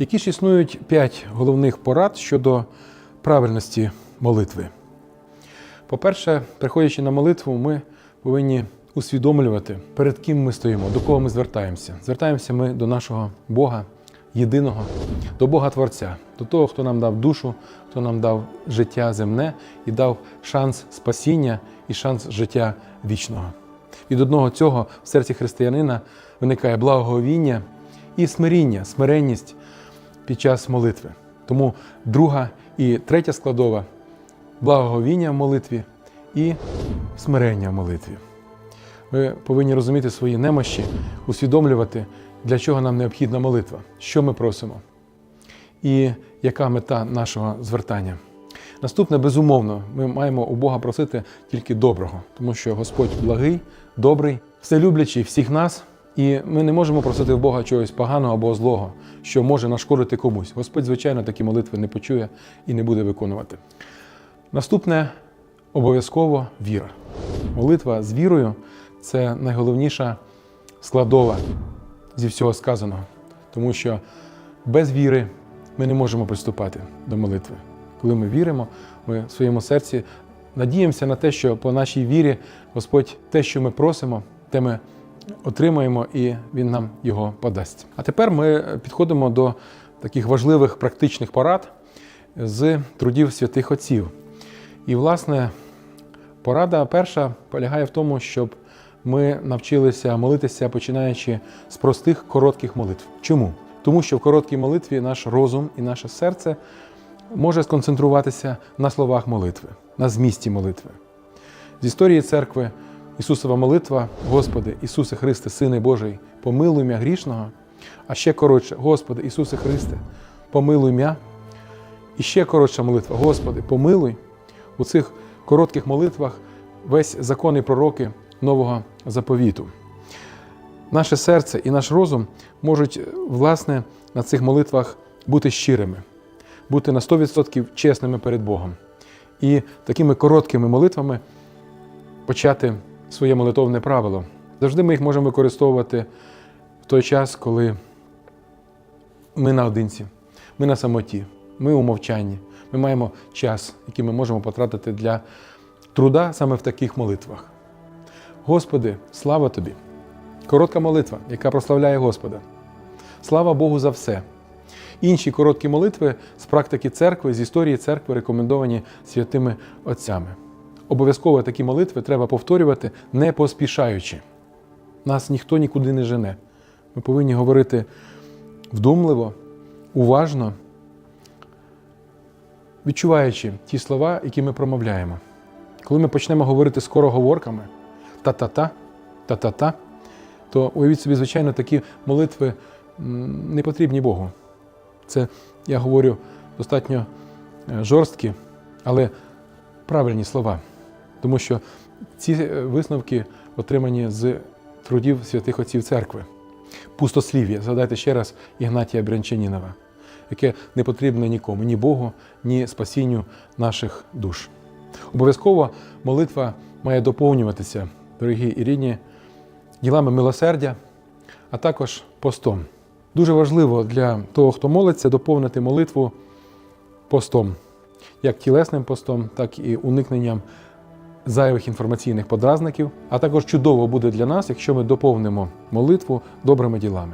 Які ж існують п'ять головних порад щодо правильності молитви? По-перше, приходячи на молитву, ми повинні усвідомлювати, перед ким ми стоїмо, до кого ми звертаємося. Звертаємося ми до нашого Бога єдиного, до Бога Творця, до того, хто нам дав душу, хто нам дав життя земне і дав шанс спасіння і шанс життя вічного. Від одного цього в серці християнина виникає благоговіння і смиріння, смиренність під час молитви. Тому друга і третя складова благоговіння в молитві і смирення в молитві. Ми повинні розуміти свої немощі, усвідомлювати, для чого нам необхідна молитва, що ми просимо, і яка мета нашого звертання. Наступне, безумовно, ми маємо у Бога просити тільки доброго, тому що Господь благий, добрий, вселюблячий всіх нас, і ми не можемо просити в Бога чогось поганого або злого, що може нашкодити комусь. Господь, звичайно, такі молитви не почує і не буде виконувати. Наступне обов'язково віра. Молитва з вірою це найголовніша складова зі всього сказаного, тому що без віри ми не можемо приступати до молитви. Коли ми віримо, ми в своєму серці надіємося на те, що по нашій вірі Господь те, що ми просимо, те ми отримаємо, і Він нам його подасть. А тепер ми підходимо до таких важливих практичних порад з трудів святих отців. І, власне, порада перша полягає в тому, щоб ми навчилися молитися, починаючи з простих коротких молитв. Чому? Тому що в короткій молитві наш розум і наше серце може сконцентруватися на словах молитви, на змісті молитви. З історії церкви Ісусова молитва, Господи, Ісусе Христе, Сине Божий, помилуй м'я грішного, а ще коротше, Господи, Ісусе Христе, помилуй м'я. І ще коротша молитва, Господи, помилуй. У цих коротких молитвах весь закон і пророки нового заповіту. Наше серце і наш розум можуть, власне, на цих молитвах бути щирими, бути на 100% чесними перед Богом. І такими короткими молитвами почати своє молитовне правило. Завжди ми їх можемо використовувати в той час, коли ми наодинці, ми на самоті, ми у мовчанні. Ми маємо час, який ми можемо потратити для труда саме в таких молитвах. Господи, слава Тобі! Коротка молитва, яка прославляє Господа. Слава Богу за все. Інші короткі молитви з практики церкви, з історії церкви рекомендовані святими отцями. Обов'язково такі молитви треба повторювати, не поспішаючи. Нас ніхто нікуди не жене. Ми повинні говорити вдумливо, уважно, відчуваючи ті слова, які ми промовляємо. Коли ми почнемо говорити скороговорками та-та-та, та-та-та, то уявіть собі, звичайно, такі молитви не потрібні Богу. Це, я говорю, достатньо е, жорсткі, але правильні слова. Тому що ці е, висновки отримані з трудів святих отців церкви. Пустослів'я. Згадайте ще раз Ігнатія Брянчанінова, яке не потрібне нікому, ні Богу, ні спасінню наших душ. Обов'язково молитва має доповнюватися, дорогі і рідні, ділами милосердя, а також постом. Дуже важливо для того, хто молиться, доповнити молитву постом, як тілесним постом, так і уникненням зайвих інформаційних подразників. А також чудово буде для нас, якщо ми доповнимо молитву добрими ділами.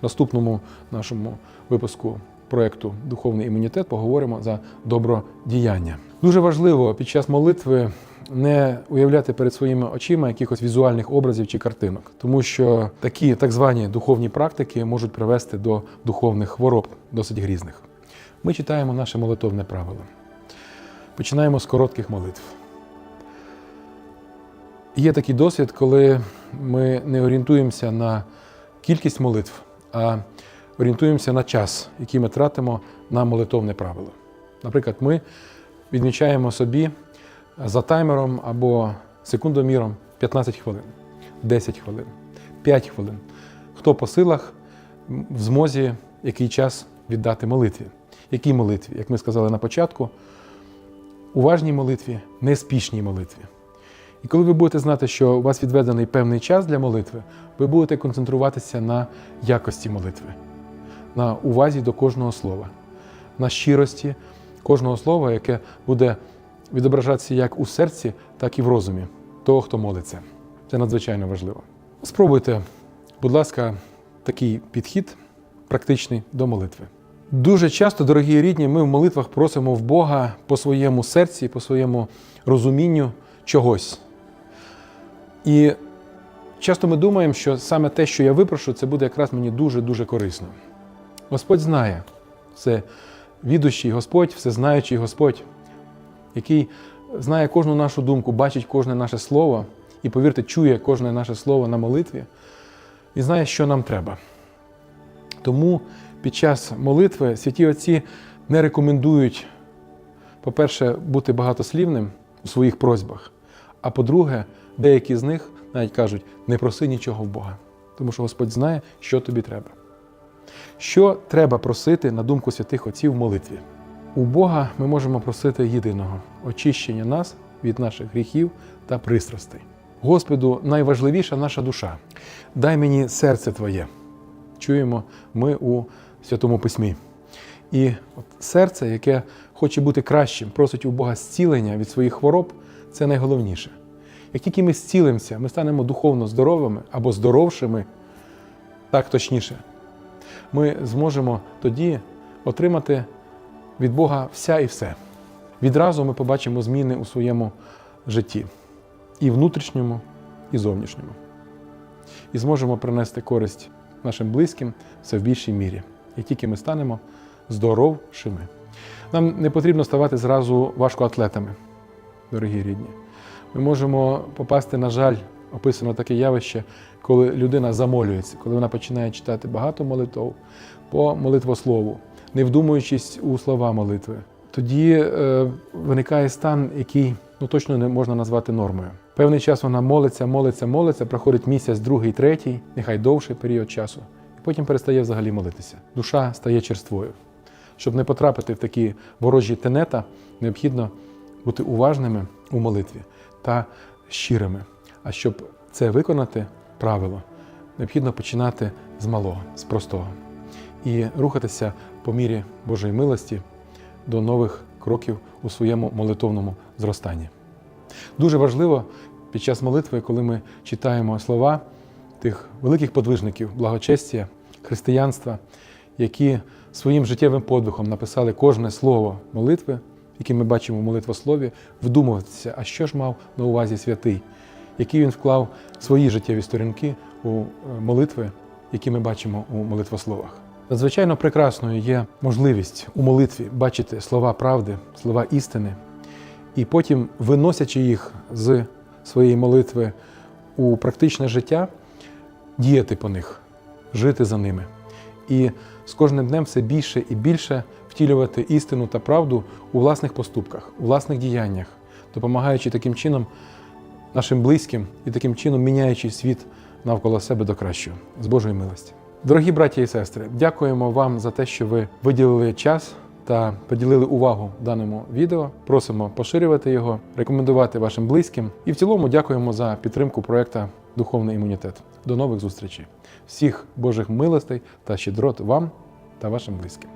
В наступному нашому випуску проєкту Духовний імунітет поговоримо за добродіяння. Дуже важливо під час молитви не уявляти перед своїми очима якихось візуальних образів чи картинок, тому що такі так звані духовні практики можуть привести до духовних хвороб, досить грізних. Ми читаємо наше молитовне правило. Починаємо з коротких молитв. Є такий досвід, коли ми не орієнтуємося на кількість молитв, а орієнтуємося на час, який ми тратимо на молитовне правило. Наприклад, ми відмічаємо собі за таймером або секундоміром 15 хвилин, 10 хвилин, 5 хвилин. Хто по силах в змозі який час віддати молитві? Якій молитві? Як ми сказали на початку, уважній молитві, неспішній молитві. І коли ви будете знати, що у вас відведений певний час для молитви, ви будете концентруватися на якості молитви, на увазі до кожного слова, на щирості кожного слова, яке буде відображатися як у серці, так і в розумі того, хто молиться. Це надзвичайно важливо. Спробуйте, будь ласка, такий підхід практичний до молитви. Дуже часто, дорогі рідні, ми в молитвах просимо в Бога по своєму серці, по своєму розумінню чогось. І часто ми думаємо, що саме те, що я випрошу, це буде якраз мені дуже-дуже корисно. Господь знає, це відущий Господь, всезнаючий Господь, який знає кожну нашу думку, бачить кожне наше слово і, повірте, чує кожне наше слово на молитві і знає, що нам треба. Тому під час молитви святі отці не рекомендують, по-перше, бути багатослівним у своїх просьбах, а по-друге, деякі з них навіть кажуть, не проси нічого в Бога, тому що Господь знає, що тобі треба. Що треба просити на думку святих отців в молитві? У Бога ми можемо просити єдиного очищення нас від наших гріхів та пристрастей. Господу найважливіша наша душа. Дай мені серце Твоє. Чуємо ми у Святому Письмі. І от серце, яке хоче бути кращим, просить у Бога зцілення від своїх хвороб, це найголовніше. Як тільки ми зцілимося, ми станемо духовно здоровими або здоровшими, так точніше, ми зможемо тоді отримати від Бога вся і все. Відразу ми побачимо зміни у своєму житті, і внутрішньому, і зовнішньому. І зможемо принести користь нашим близьким все в більшій мірі, як тільки ми станемо здоровшими. Нам не потрібно ставати зразу важкоатлетами, дорогі рідні. Ми можемо попасти, на жаль, описано таке явище, коли людина замолюється, коли вона починає читати багато молитв по молитвослову, не вдумуючись у слова молитви. Тоді е, виникає стан, який ну, точно не можна назвати нормою. Певний час вона молиться, молиться, молиться, проходить місяць, другий, третій, нехай довший період часу, і потім перестає взагалі молитися. Душа стає черствою. Щоб не потрапити в такі ворожі тенета, необхідно бути уважними у молитві та щирими. А щоб це виконати правило, необхідно починати з малого, з простого і рухатися по мірі Божої милості до нових кроків у своєму молитовному зростанні. Дуже важливо під час молитви, коли ми читаємо слова тих великих подвижників благочестя, християнства, які своїм життєвим подвигом написали кожне слово молитви, яке ми бачимо в молитвослові, вдумуватися, а що ж мав на увазі святий, які він вклав свої життєві сторінки у е, молитви, які ми бачимо у молитвословах. Надзвичайно прекрасною є можливість у молитві бачити слова правди, слова істини, і потім, виносячи їх з своєї молитви у практичне життя, діяти по них, жити за ними. І з кожним днем все більше і більше втілювати істину та правду у власних поступках, у власних діяннях, допомагаючи таким чином нашим близьким і таким чином міняючи світ навколо себе до кращого з Божої милості. Дорогі браті і сестри, дякуємо вам за те, що ви виділили час та поділили увагу даному відео. Просимо поширювати його, рекомендувати вашим близьким. І в цілому дякуємо за підтримку проекту Духовний імунітет. До нових зустрічей. Всіх Божих милостей та щедрот вам та вашим близьким.